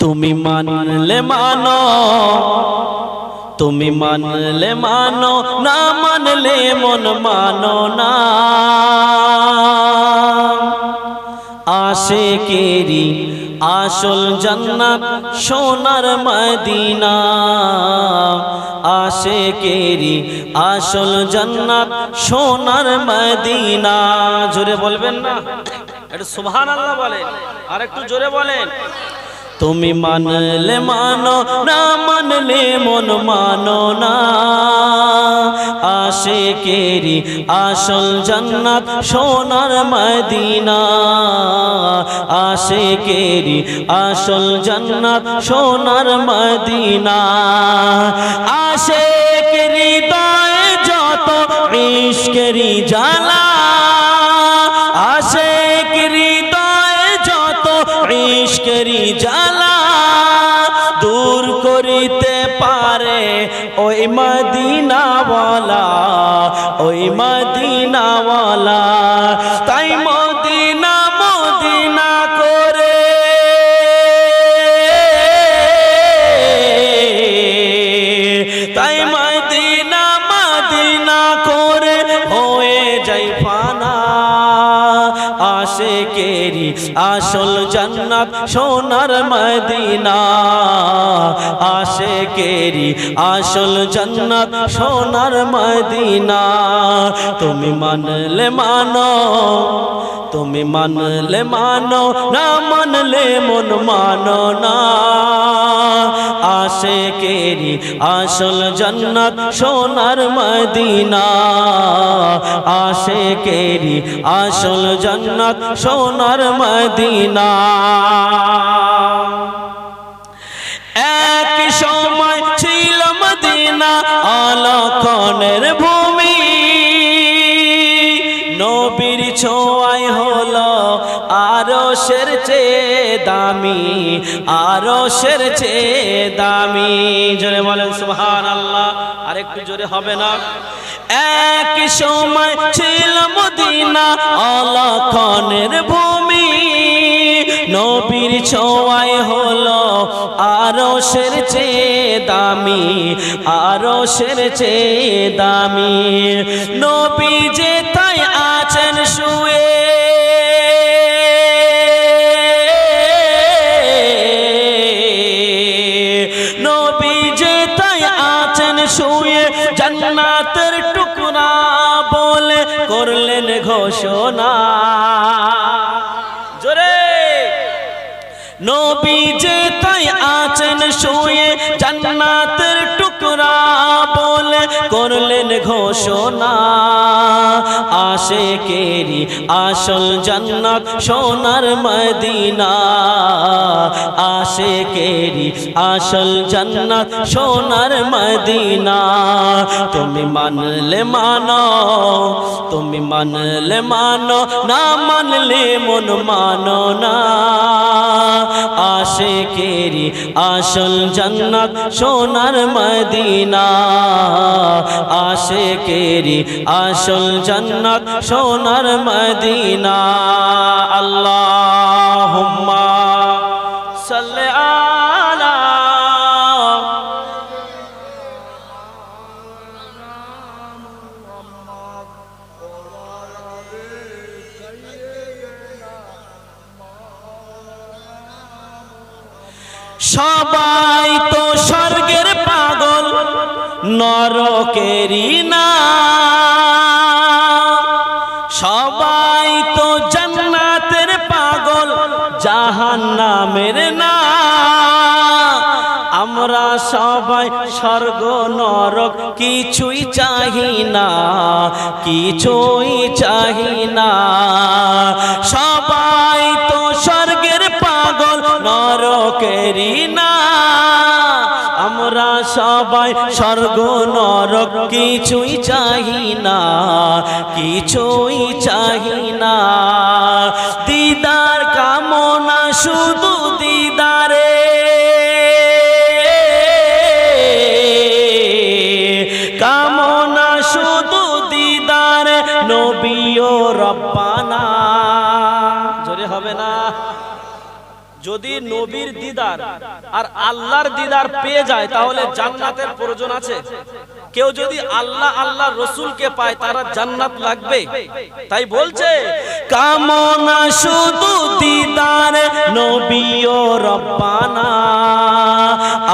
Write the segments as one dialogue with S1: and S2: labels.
S1: তুমি মানলে মানো, তুমি মানলে মানো, না মানলে মন মানো না। আশে কেরি আসল জান্নাত সোনার মদিনা। আশে কেরি আসল জান্নাত সোনার মদিনা। জোরে বলবেন না? একটু সুবহান আল্লাহ বলেন আর একটু জোরে বলেন। তুমি মানলে মানো, না মানলে মন মানো না। আশে কেরি আসল জান্নাত, সোনার মদিনা। আশে কেরি আসল জান্নাত, সোনার মদিনা। আশে কেরি দয়ে যত, ইশকেরি জালা ওই মদিনাওয়ালা ওই মদিনাওয়ালা আসল জান্নাত সোনার মদিনা। আশে কেরি আসল জান্নাত সোনার মদিনা। তুমি মানলে মানো, তুমি মানলে মানো, না মানলে মন মানো না। আশে কেরি আসল জান্নাত সোনার মদিনা। আশে কেরি আসল জান্নাত সোনার মদিনা। এক সময় ছিল মদিনা আলকনের ভূমি। নবীর ছোঁয়াই হলো আরও সের দামি আরও সের দামি। জোরে বলেন সুবহান আল্লাহ আরেকটু জোরে হবে না? এক সময় ছিল মদিনা অলক্ষণের ভূমি। ছোঁয়ায় হলো আরও সের চেয়ে দামি আরও সের চেয়ে দামি। নবী যে তাই আছেন শুয়ে। নবী যে তাই আছেন শুয়ে, জান্নাতের টুকরা বলে করলেন ঘোষণা। জোরে! নবী যে তাই আছেন শুয়ে জান্নাতের টুকরা। করলেন ঘোষণা। আশে কেরি আসল জান্নাত সোনার মদিনা। আশে কেরি আসল জান্নাত সোনার মদিনা। তুমি মানলে মানো, তুমি মানলে মানো, না মানলে মন মানো না। আশে কেরি আসল জন্নত সোনার মদিনা। আশে কেরি আসল জন্নত সোনার মদিনা। আল্লাহ সবাই তো স্বর্গের পাগল, নরকেরই না। সবাই তো জান্নাতের পাগল, জাহান্নামের না। আমরা সবাই স্বর্গ, নরক কিছুই চাহি না, কিছুই চাহি না। সবাই নরকেরই না। আমরা সবাই স্বর্গ নরক কিছুই চাহি না কিছুই চাহি না। যদি নবীর দিদার আর আল্লাহর দিদার পেয়ে যায়, তাহলে জান্নাতের প্রয়োজন আছে। কেউ যদি আল্লাহ আল্লাহ রসুলকে পায়, তারা জান্নাত লাগবে। তাই বলছে, কামনা শুধু দিদার নবী ও রব্বানা।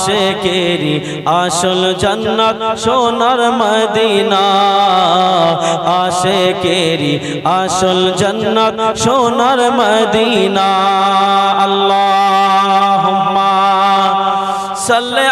S1: আশেকেরি আসল জান্নাত সোনার মদিনা। আশেকেরি আসল জান্নাত সোনার মদিনা। আল্লাহুম্মা সাল্লি